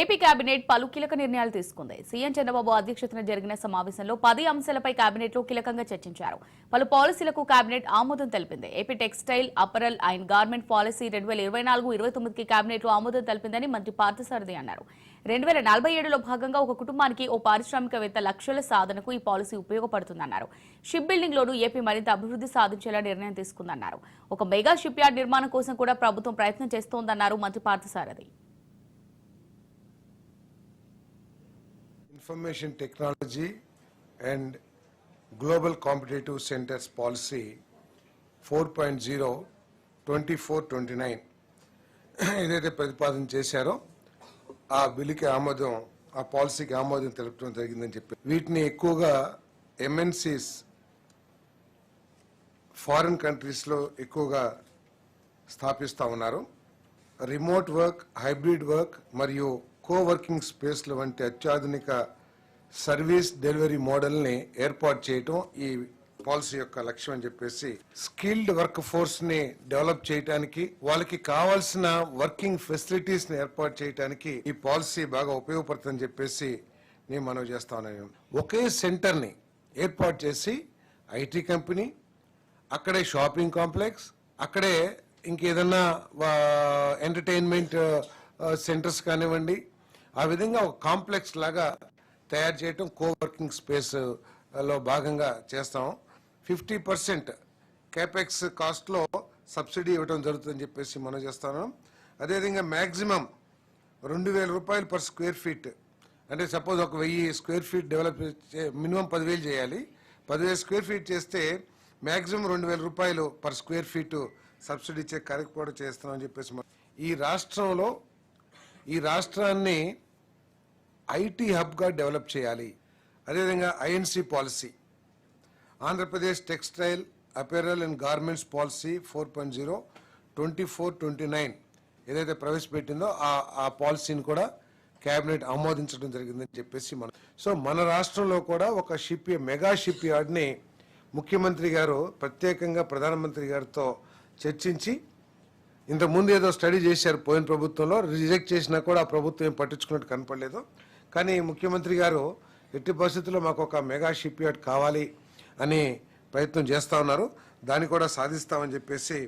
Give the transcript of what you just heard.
AP cabinet పలు కీలక నిర్ణయాలు తీసుకుంది. సీఎం చంద్రబాబు అధ్యక్షతన జరిగిన సమావేశంలో పది అంశాలపై కేబినెట్లో కీలకంగా చర్చించారు. పలు పాలసీలకు కేబినెట్ ఆమోదం తెలిపింది. AP textile apparel and garment policy రెండు వేల ఇరవై నాలుగు ఇరవై తొమ్మిదికి కేబినెట్లో ఆమోదం తెలిపిందని మంత్రి పార్థసారథి అన్నారు. రెండు వేల నలభై ఏడులో భాగంగా ఒక కుటుంబానికి ఓ పారిశ్రామికవేత్త లక్షల సాధనకు ఈ పాలసీ ఉపయోగపడుతుందన్నారు. షిప్ బిల్డింగ్ లోను ఏపీ మరింత అభివృద్ధి సాధించేలా నిర్ణయం తీసుకుందన్నారు. ఒక మెగా షిప్ యార్డ్ నిర్మాణం కోసం కూడా ప్రభుత్వం ప్రయత్నం చేస్తోందన్నారు మంత్రి Parthasarathi. Information Technology and Global Competitive Centers Policy 4.0 2429 ఏదైతే ప్రతిపాదన చేశారో ఆ బిల్లుకి ఆమోదం ఆ పాలసీకి ఆమోదం తెలపడం జరిగిందని చెప్పి. వీటిని ఎక్కువగా ఎంఎన్సీస్ ఫారిన్ కంట్రీస్లో ఎక్కువగా స్థాపిస్తూ ఉన్నారు. రిమోట్ వర్క్ హైబ్రిడ్ వర్క్ మరియు కోవర్కింగ్ స్పేస్ల వంటి అత్యాధునిక సర్వీస్ డెలివరీ మోడల్ని ఏర్పాటు చేయటం ఈ పాలసీ యొక్క లక్ష్యం అని చెప్పేసి స్కిల్డ్ వర్క్ ఫోర్స్ని డెవలప్ చేయడానికి వాళ్ళకి కావాల్సిన వర్కింగ్ ఫెసిలిటీస్ని ఏర్పాటు చేయడానికి ఈ పాలసీ బాగా ఉపయోగపడుతుందని చెప్పేసి నేను మనవి చేస్తా ఉన్నాను. ఒకే సెంటర్ని ఏర్పాటు చేసి ఐటీ కంపెనీ అక్కడే షాపింగ్ కాంప్లెక్స్ అక్కడే ఇంకేదన్నా ఎంటర్టైన్మెంట్ సెంటర్స్ కానివ్వండి ఆ విధంగా ఒక కాంప్లెక్స్ లాగా తయారు చేయటం కోవర్కింగ్ స్పేస్లో భాగంగా చేస్తాం. ఫిఫ్టీ పర్సెంట్ కేపెక్స్ కాస్ట్లో సబ్సిడీ ఇవ్వడం జరుగుతుందని చెప్పేసి మనం చేస్తాను. అదేవిధంగా మ్యాక్సిమం రెండు వేల రూపాయలు పర్ స్క్వేర్ ఫీట్ అంటే సపోజ్ ఒక వెయ్యి స్క్వేర్ ఫీట్ డెవలప్ మినిమం పదివేలు చేయాలి. పదివేలు స్క్వేర్ ఫీట్ చేస్తే మ్యాక్సిమం రెండు వేల రూపాయలు పర్ స్క్వేర్ ఫీట్ సబ్సిడీ ఇచ్చే కార్యక్రమం కూడా చేస్తున్నామని చెప్పేసి మనం- ఈ రాష్ట్రంలో ఈ రాష్ట్రాన్ని ఐటీ హబ్గా డెవలప్ చేయాలి. అదేవిధంగా INC policy. Andhra Pradesh textile apparel and garments policy four point zero twenty four twenty nine ఏదైతే ప్రవేశపెట్టిందో ఆ ఆ పాలసీని కూడా కేబినెట్ ఆమోదించడం జరిగిందని చెప్పేసి మనం సో మన రాష్ట్రంలో కూడా ఒక షిప్ మెగా షిప్ యార్డ్ని ముఖ్యమంత్రి గారు ప్రత్యేకంగా ప్రధానమంత్రి గారితో చర్చించి ఇంతకుముందు ఏదో స్టడీ చేశారు పోయిన ప్రభుత్వంలో రిజెక్ట్ చేసినా కూడా ఆ ప్రభుత్వం ఏం పట్టించుకున్నట్టు కనపడలేదు. కానీ ముఖ్యమంత్రి గారు ఎట్టి పరిస్థితుల్లో మాకు ఒక మెగా షిప్ యార్డ్ కావాలి అని ప్రయత్నం చేస్తా ఉన్నారు. దాన్ని కూడా సాధిస్తామని చెప్పేసి